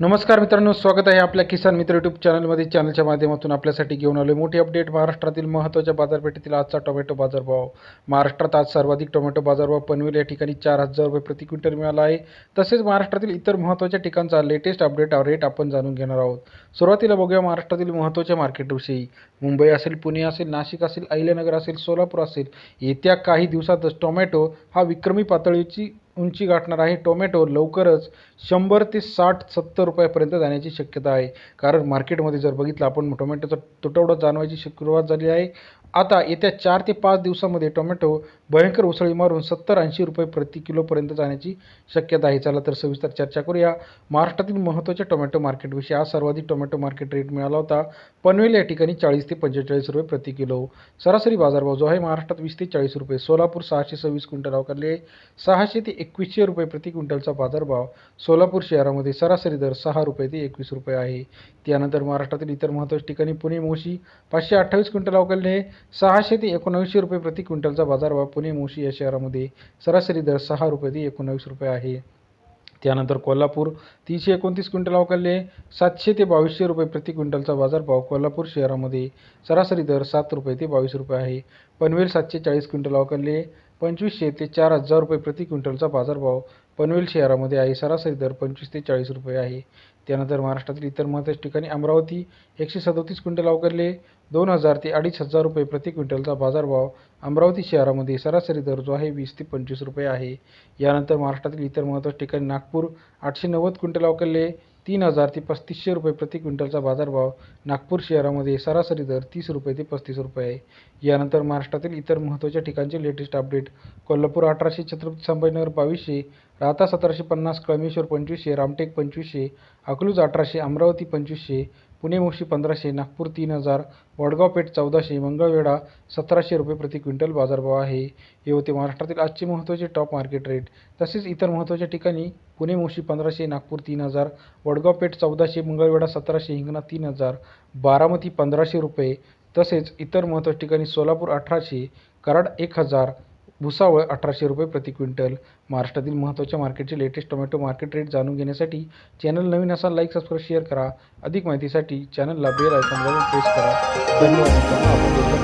नमस्कार मित्रांनो स्वागत आहे आपल्या किसान मित्र यूट्यूब चॅनलमध्ये चॅनलच्या माध्यमातून आपल्यासाठी घेऊन आलो मोठी अपडेट महाराष्ट्रातील महत्त्वाच्या बाजारपेठेतील आजचा टोमॅटो बाजारभाव. महाराष्ट्रात आज सर्वाधिक टोमॅटो बाजारभाव पनवेल या ठिकाणी चार हजार रुपये प्रति क्विंटल मिळाला आहे. तसेच महाराष्ट्रातील इतर महत्त्वाच्या ठिकाणचा लेटेस्ट अपडेट रेट आपण जाणून घेणार आहोत. सुरुवातीला बघूया महाराष्ट्रातील महत्त्वाच्या मार्केटविषयी मुंबई असेल पुणे असेल नाशिक असेल अहिल्यानगर असेल सोलापूर असेल येत्या काही दिवसातच टोमॅटो हा विक्रमी पातळीची उंची गाठणार आहे. टोमॅटो लवकरच शंभर ते साठ सत्तर रुपयापर्यंत जाण्याची शक्यता आहे. कारण मार्केटमध्ये जर बघितलं आपण टोमॅटोचा तुटवडा जाणवायची सुरुवात झाली आहे. आता येत्या चार ते पाच दिवसामध्ये टोमॅटो भयंकर उसळी मारून सत्तर ऐंशी रुपये प्रति किलोपर्यंत जाण्याची शक्यता आहे. चला तर सविस्तर चर्चा करूया. महाराष्ट्रातील महत्त्वाच्या टोमॅटो मार्केटविषयी आज सर्वाधिक टोमॅटो मार्केट रेट मिळाला होता. पनवेल या ठिकाणी चाळीस ते पंचेचाळीस रुपये प्रति किलो. सरासरी बाजारभाव जो आहे महाराष्ट्रात वीस ते चाळीस रुपये. सोलापूर सहाशे सव्वीस क्विंटल अवकारले सहाशे ते एकवीसशे रुपये प्रति क्विंटलचा बाजारभाव. सोलापूर शहरामध्ये सरासरी दर सहा रुपये ते एकवीस रुपये आहे. त्यानंतर महाराष्ट्रातील इतर महत्त्वाच्या ठिकाणी पुणे मोशी पाचशे अठ्ठावीस क्विंटल अवकारले सहाशे ते एकोणावीसशे रुपये प्रति क्विंटलचा बाजारभाव पुणे मोशी या शहरामध्ये सरासरी दर सहा रुपये ते एकोणावीस रुपये आहे. त्यानंतर कोल्हापूर तीनशे एकोणतीस क्विंटल अवकालले सातशे ते बावीसशे रुपये प्रति क्विंटलचा बाजारभाव कोल्हापूर शहरामध्ये सरासरी दर सात रुपये ते बावीस रुपये आहे. पनवेल सातशे चाळीस क्विंटल अवकालले पंचवीसशे ते चार हजार रुपये प्रति क्विंटलचा बाजारभाव पनवेल शहरामध्ये आहे. सरासरी दर पंचवीस ते चाळीस रुपये आहे. त्यानंतर महाराष्ट्रातील इतर महत्त्वाच्या ठिकाणी अमरावती एकशे सदोतीस क्विंटल अवकालले दोन हजार ते अडीच हजार रुपये प्रति क्विंटलचा बाजारभाव अमरावती शहरामध्ये सरासरी दर जो आहे वीस ते पंचवीस रुपये आहे. यानंतर महाराष्ट्रातील इतर महत्त्वाच्या ठिकाणी नागपूर आठशे नव्वद क्विंटल अवकालले तीन हजार ते पस्तीसशे रुपये प्रति क्विंटलचा बाजारभाव नागपूर शहरामध्ये सरासरी दर तीस रुपये ते पस्तीस रुपये आहे. यानंतर महाराष्ट्रातील इतर महत्त्वाच्या ठिकाणचे लेटेस्ट अपडेट कोल्हापूर अठराशे छत्रपती संभाजीनगर बावीसशे राहता सतराशे पन्नास कळमेश्वर पंचवीसशे रामटेक पंचवीसशे अकलूज अठराशे अमरावती पंचवीसशे पुणे मोशी पंधराशे नागपूर तीन हजार वडगाव पेठ चौदाशे मंगळवेढा सतराशे रुपये प्रति क्विंटल बाजारभाव आहे. हे होते महाराष्ट्रातील आजचे महत्त्वाचे टॉप मार्केट रेट तसेच इतर महत्त्वाच्या ठिकाणी पुणे मोशी पंधराशे नागपूर तीन हजार वडगाव पेठ चौदाशे मंगळवेढा सतराशे हिंगणा तीन हजार बारामती पंधराशे रुपये तसेच इतर महत्त्वाच्या ठिकाणी सोलापूर अठराशे कराड एक हजार भुसावळ अठराशे रुपये प्रति क्विंटल. महाराष्ट्रातील महत्त्वाच्या मार्केटचे लेटेस्ट टोमॅटो मार्केट रेट जाणून घेण्यासाठी चॅनल नवीन असाल लाईक सबस्क्राईब शेअर करा. अधिक माहितीसाठी चॅनलला बेल आयकॉन प्रेस करा. धन्यवाद.